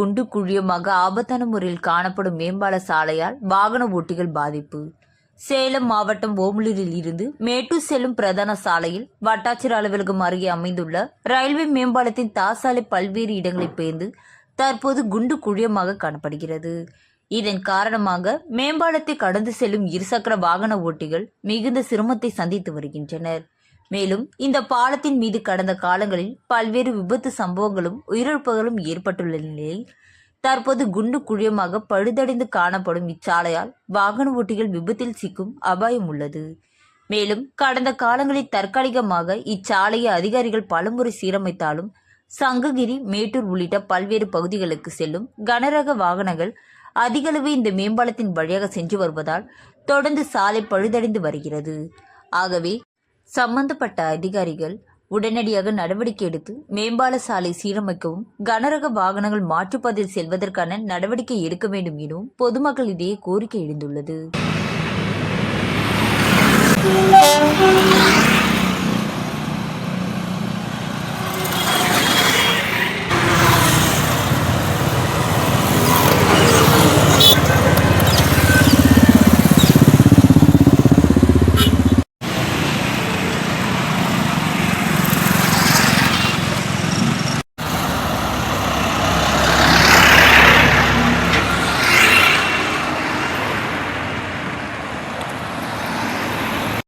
குண்டு குழியுமாக ஆபத்தான முறையில் காணப்படும் மேம்பால சாலையால் வாகன ஓட்டிகள் பாதிப்பு. சேலம் மாவட்டம் ஓமலூரில் இருந்து மேட்டூர் செல்லும் பிரதான சாலையில் வட்டாட்சியர் அலுவலகம் அருகே அமைந்துள்ள ரயில்வே மேம்பாலத்தின் தாசாலை பல்வேறு இடங்களில் பெயர்ந்து தற்போது குண்டு குழியமாக காணப்படுகிறது. இதன் காரணமாக மேம்பாலத்தை கடந்து செல்லும் இருசக்கர வாகன ஓட்டிகள் மிகுந்த சிரமத்தை சந்தித்து வருகின்றனர். மேலும் இந்த பாலத்தின் மீது கடந்த காலங்களில் பல்வேறு விபத்து சம்பவங்களும் உயிரிழப்புகளும் ஏற்பட்டுள்ள நிலையில் தற்போது குண்டு குழியமாக பழுதடைந்து காணப்படும் இச்சாலையால் வாகன ஓட்டிகள் விபத்தில் சிக்கும் அபாயம் உள்ளது. மேலும் கடந்த காலங்களில் தற்காலிகமாக இச்சாலையை அதிகாரிகள் பலமுறை சீரமைத்தாலும் சங்ககிரி மேட்டூர் உள்ளிட்ட பல்வேறு பகுதிகளுக்கு செல்லும் கனரக வாகனங்கள் அதிகளவு இந்த மேம்பாலத்தின் வழியாக சென்று வருவதால் தொடர்ந்து சாலை பழுதடைந்து வருகிறது. ஆகவே சம்பந்தப்பட்ட அதிகாரிகள் உடனடியாக நடவடிக்கை எடுத்து மேம்பால சாலை சீரமைக்கவும் கனரக வாகனங்கள் மாற்றுப்பாதையில் செல்வதற்கான நடவடிக்கை எடுக்க வேண்டும் எனவும் பொதுமக்களிடையே கோரிக்கை எழுந்துள்ளது.